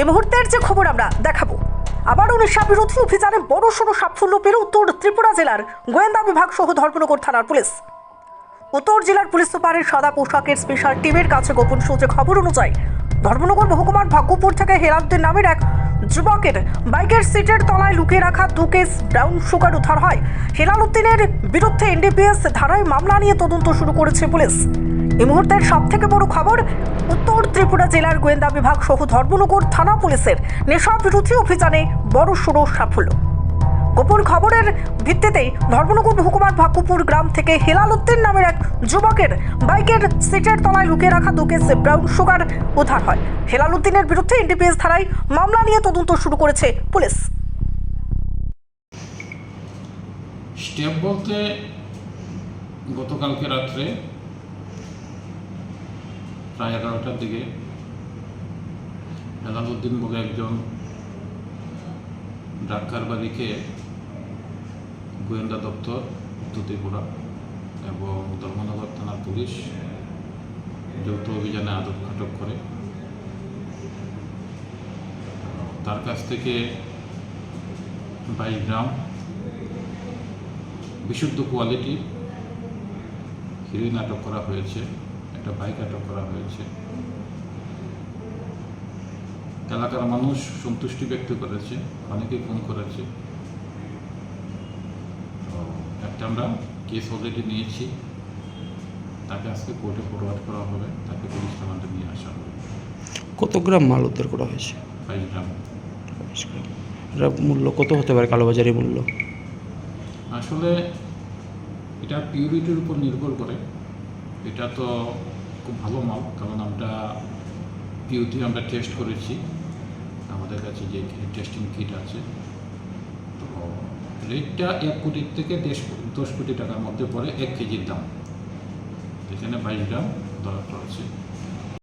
এই মুহূর্তের যে খবর আমরা দেখাবো। আবারও নেশা বিরোধী অভিযানে বড় সড়ো সাফল্য পেল উত্তর ত্রিপুরা জেলার গোয়েন্দা বিভাগ সহ ধর্মনগর থানার পুলিশ। উত্তর জেলার পুলিশ সুপারের সাদা পোশাকের স্পেশাল টিমের কাছে গোপন সূত্রে খবর অনুযায়ী ধর্মনগর মহকুমার ভাগ্যপুর থেকে হেরাদ্দের নামের এক যুবকের বাইকের সিটের তলায় লুকিয়ে রাখা দু কেস ব্রাউন সুগার উদ্ধার হয়। হেলাল উদ্দিনের বিরুদ্ধে এনডিপিএস ধারায় মামলা নিয়ে তদন্ত শুরু করেছে পুলিশ। এই মুহূর্তের সব থেকে বড় খবর, উত্তর ত্রিপুরা জেলার গোয়েন্দা বিভাগ সহ ধর্মনগর থানা পুলিশের নেশা বিরোধী অভিযানে বড় সড়ো সাফল্য। গোপন খবরের ভিত্তিতে ধর্মনগর মহকুমার ভাকুপুর গ্রাম থেকে হেলাল উদ্দিন নামের এক যুবকের বাইকের সিটের তলায় লুকিয়ে রাখা দু কেস ব্রাউন সুগার উদ্ধার হয়। হেলাল উদ্দিনের বিরুদ্ধে এনডিপিএস ধারায় মামলা নিয়ে তদন্ত শুরু করেছে পুলিশ। স্টেপ বলতে গতকালকে রাত্রে প্রায় এগারোটার দিকে। হেলালুদ্দিন বলে একজন ডাক্তার বাড়িকে গোয়েন্দা দপ্তর ত্রিপুরা এবং ধর্মনগর থানার পুলিশ যৌথ অভিযানে আটক আটক করে। তার কাছ থেকে বাইশ গ্রাম বিশুদ্ধ কোয়ালিটি হিরোইন আটক করা হয়েছে। একটা বাইক আটক করা হয়েছে। এলাকার মানুষ সন্তুষ্টি ব্যক্ত করেছে অনেকেই ফোন করেছে। তো একটা আমরা কেস অলরেডি নিয়েছি। তাকে আজকে কোর্টে ফরওয়ার্ড করা হবে তাকে পুলিশ রিমান্ডে নিয়ে আসা হবে। কত গ্রাম মাল উদ্ধার করা হয়েছে? বাইশ গ্রাম। বাইশ গ্রাম। এটার মূল্য কত হতে পারে কালোবাজারি মূল্য? আসলে এটা পিউরিটির উপর নির্ভর করে। এটা তো খুব ভালো মাল, কারণ আমরা পিওতে আমরা টেস্ট করেছি। আমাদের কাছে যে টেস্টিং কিট আছে। তো রেটটা এক কোটির থেকে দেশ দশ কোটি টাকার মধ্যে পড়ে এক কেজির দাম। এখানে বাইশ গ্রাম ধরা পড়েছে